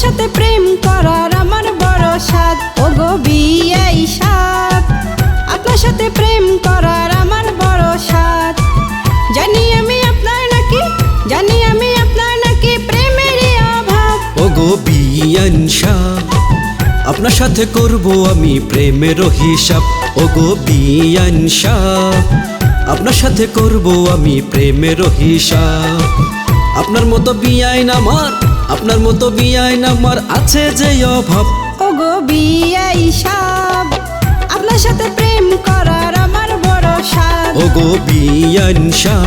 সাথে প্রেম করার আমার বড় সাত ও গো বিয়াই সাত আপনার সাথে প্রেম করার আমার বড় সাত জানি আমি আপনার নাকি, জানি আমি আপনার নাকি প্রেমের অভাব। ও গো বিয়ান আপনার সাথে করব আমি প্রেমেরও হিসাব। ও গো আপনার সাথে করব আমি প্রেমেরও হিসাব। আপনার মতো বিয়াইন আমার আপনার মতো বিয়াই আমার আছে যে অভাব? ও গো বিয়াই সাব আপনার সাথে প্রেম করার আমার বড় সাব ও গো বিয়ান শাহ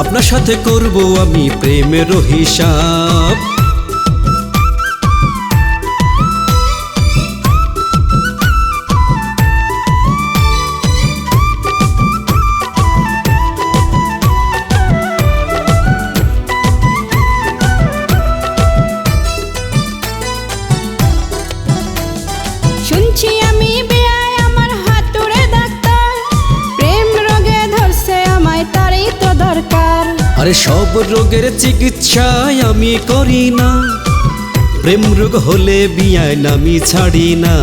আপনার সাথে করব আমি প্রেমের হিসাব আরে সব রোগের চিকিৎসায় আমি করি না। প্রেম রোগ হলে বিয়ায় নামি ছাড়ি না।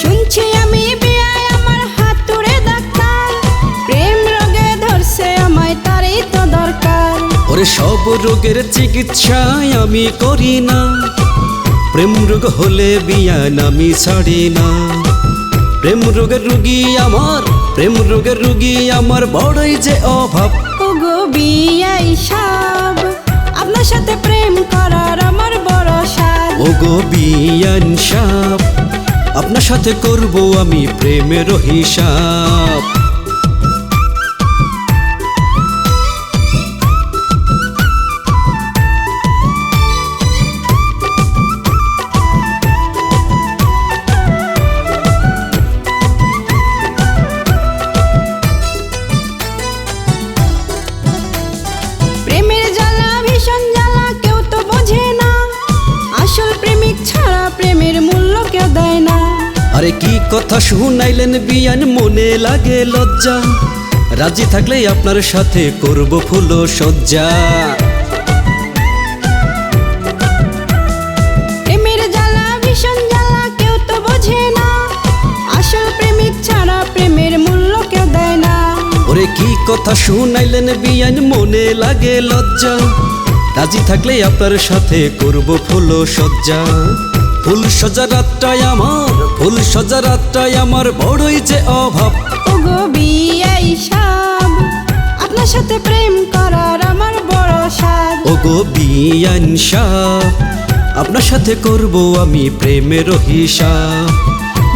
শুনছি আমি বিয়ায় আমার হাতুড়ে ডাক্তার। প্রেম রোগে ধরছে আমায় তারই তো দরকার। ওরে সব রোগের চিকিৎসায় আমি করি না। প্রেম রোগ হলে বিয়ান আমি ছাড়ি না। প্রেম রোগের রুগী আমার প্রেম রোগের রুগী আমার বড়ই যে অভাব। ওগো বিয়াই সাব আপনার সাথে প্রেম করার আমার বড় সাদ ও গো বিয়ান সাপ আপনার সাথে করব আমি প্রেমের হিসাব। আরে কি কথা শুনাইলেন বিয়ান? মনে লাগে লজ্জা। রাজি থাকলে আপনার সাথে করব ফুল সজ্জা। কি কথা শুনাইলেন বিয়ান? মনে লাগে লজ্জা। রাজি থাকলে আপনার সাথে করব ফুল সজ্জা। ফুল সজা রাতটাই আমার ফুল সজা রাতটাই আমার বড়ই যে অভাব। ও গো বিয়াই সাব আপনার সাথে প্রেম করার আমার বড় সাদ ও গো বিয়ান শাহ আপনার সাথে করব আমি প্রেমের হিসাব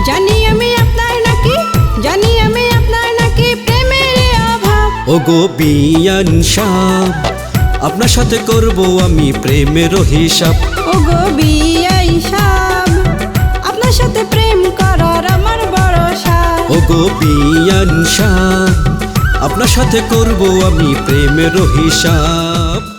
জানি আমি আপনার নাকি জানি আমি আপনার নাকি প্রেমের অভাব। ও গো বিয়ান আপনার সাথে করব আমি প্রেমের হিসাব ও গো বিয়াই সাব আপনার সাথে প্রেম করার আমার বড় ও আপনার সাথে করব আমি প্রেমের হিসাব।